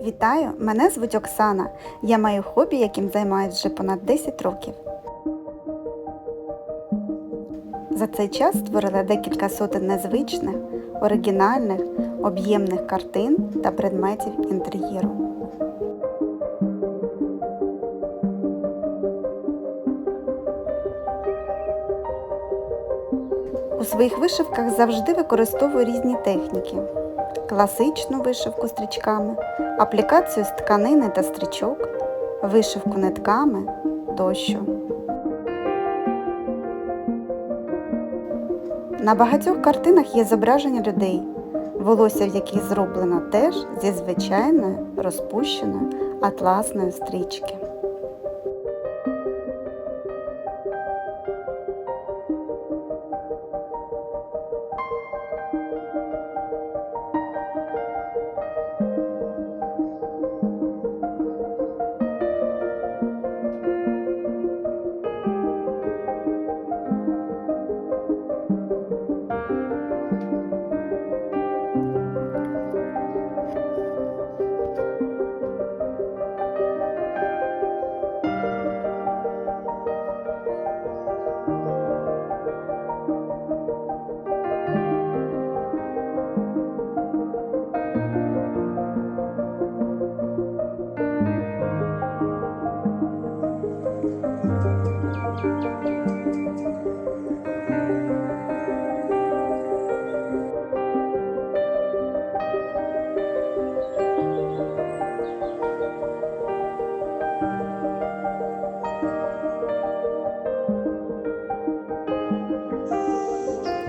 Вітаю! Мене звуть Оксана. Я маю хобі, яким займаюсь вже понад 10 років. За цей час створила декілька сотень незвичних, оригінальних, об'ємних картин та предметів інтер'єру. У своїх вишивках завжди використовую різні техніки: класичну вишивку стрічками, аплікацію з тканини та стрічок, вишивку нитками тощо. На багатьох картинах є зображення людей, волосся в яких зроблено теж зі звичайної розпущеної атласної стрічки.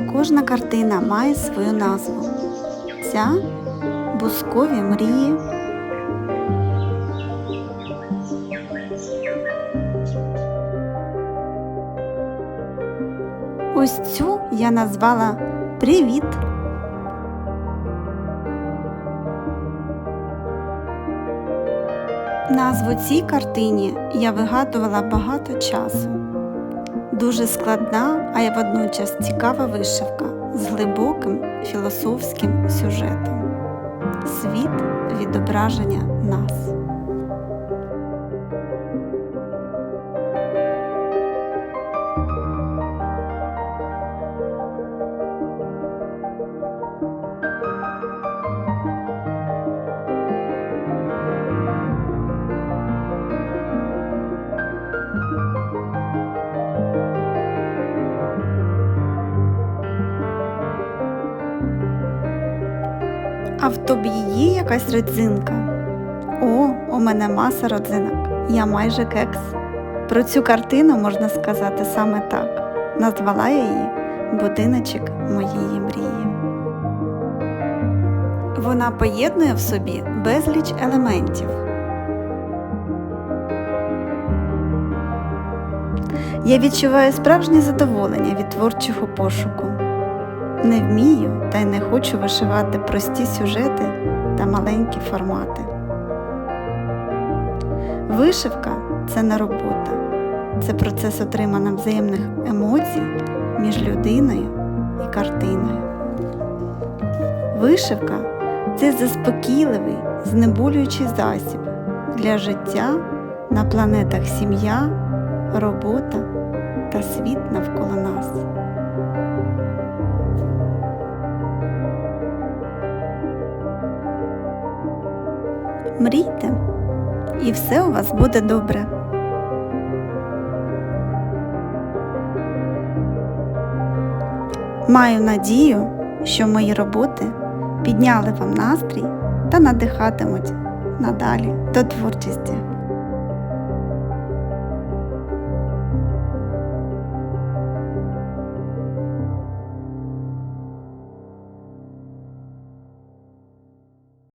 Кожна картина має свою назву. Ця бускові мрії. Ось цю я назвала Привіт. Назву цій картині я вигадувала багато часу. Дуже складна, а й водночас цікава вишивка з глибоким філософським сюжетом. Світ відображення нас. А в тобі є якась родзинка? О, у мене маса родзинок. Я майже кекс. Про цю картину можна сказати саме так. Назвала я її Будиночок моєї мрії. Вона поєднує в собі безліч елементів. Я відчуваю справжнє задоволення від творчого пошуку. Не вмію та й не хочу вишивати прості сюжети та маленькі формати. Вишивка це не робота, це процес отримання взаємних емоцій між людиною і картиною. Вишивка це заспокійливий, знеболюючий засіб для життя на планетах сім'я, робота та світ навколо нас. Мрійте, і все у вас буде добре. Маю надію, що мої роботи підняли вам настрій та надихатимуть надалі до творчості.